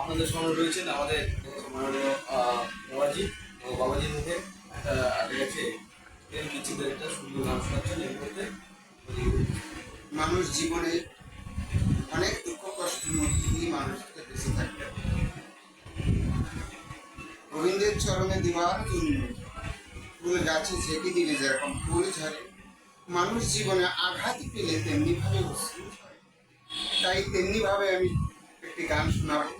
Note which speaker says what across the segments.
Speaker 1: আপনাদের সামনে রয়েছেন আমাদের মাননীয় বাবাজি, ও বাবাজির মুখে একটা বিচিত্রের একটা সুন্দর গান শোনাচ্ছেন মধ্যে
Speaker 2: মানুষ জীবনে অনেক দুঃখ কষ্টের মধ্যে মানুষকে বেঁচে হয়। গোবিন্দের চরণে দেওয়ার জন্য ফুল গাছে ঝেঁকে দিলে যেরকম ফুল ঝরে, মানুষ জীবনে আঘাত পেলে তেমনি ভাবে তাই তেমনি ভাবে আমি একটি গান শোনাবো।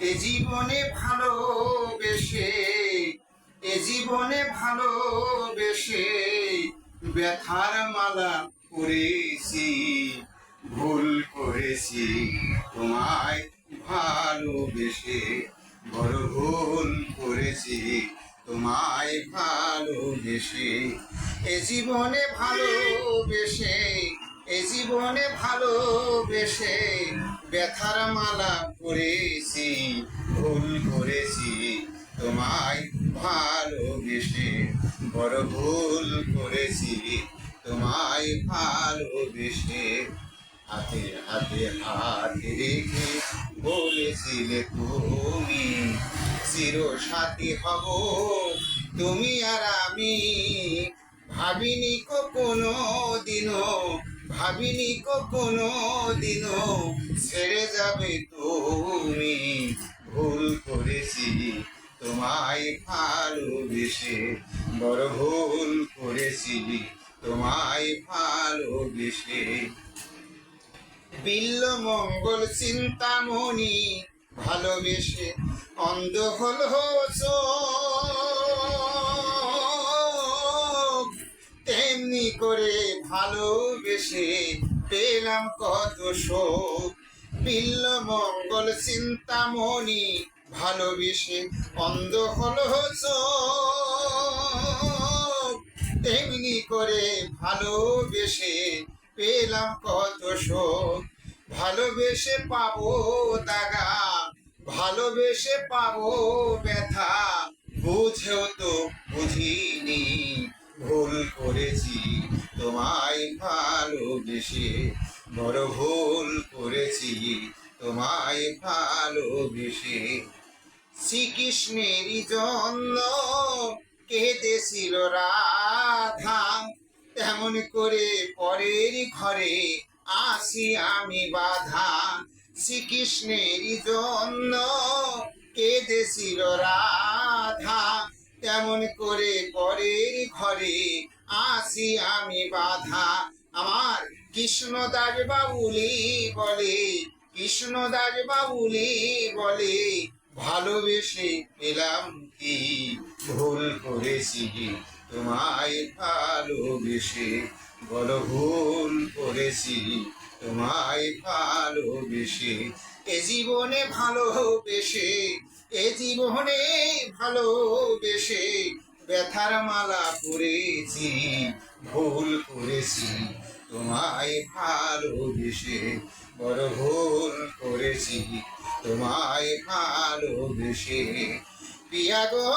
Speaker 2: এ জীবনে ভালোবেসে, এ জীবনে ভালোবেসে ব্যথার মালা করেছি ভুল করেছি তোমায় ভালোবেসে, বড় ভুল করেছি তোমায় ভালোবেসে। এ জীবনে ভালোবেসে, এ জীবনে ভালোবেসে ব্যথার মালা করেছি ভুল করেছি, তোমায় ভালোবেসে, বড় ভুল করেছি, তোমায় ভালোবেসে। হাতে হাতে হাত রেখে বলেছিলে তুমি চির সাথী হব তুমি আর আমি। ভাবিনি কোনো দিনও ভাবিনি কোনো দিনও ছেড়ে যাবে তুমি ভুল করেছি, তোমায় ভালোবেসে বড় ভুল করেছি, তোমায় ভালোবেসে বিল্ল মঙ্গল চিন্তামণি ভালোবেসে অন্ধ হল চোখ। করে ভালোবেসে পেলাম কত শোক। বিল্ল মঙ্গল চিন্তামণি ভালোবেসে অন্ধ হল। তেমনি করে ভালোবেসে পেলাম কত শোক। ভালোবেসে পাবো দাগা, ভালোবেসে পাবো ব্যথা, বুঝেও তো বুঝিনি। ভুল করেছি, তোমায় ভালোবেসে। বড় ভুল করেছি, তোমায় ভালোবেসে। শ্রীকৃষ্ণেরই জন্য কেঁদেছিল রাধা। তেমন করে পরের ঘরে আসি আমি বাধা। শ্রীকৃষ্ণেরই জন্য কেঁদেছিল রাধা। তেমন করে পরের ঘরে আসি আমি বাধা। আমার কৃষ্ণদাস বাবুলি বলে, কৃষ্ণদাস বাবুলি বলে, ভালোবেসে পেলাম কি? ভুল করেছি তোমায় ভালোবেসে। বড় ভুল করেছি তোমায় ভালোবেসে। এ জীবনে ভালোবেসে এ জীবনে ভালোবেসে ব্যথার মালা পরেছি, ভুল করেছি, তোমায় ভালোবেসে, বড় ভুল করেছি, তোমায় ভালোবেসে। পিয়া গো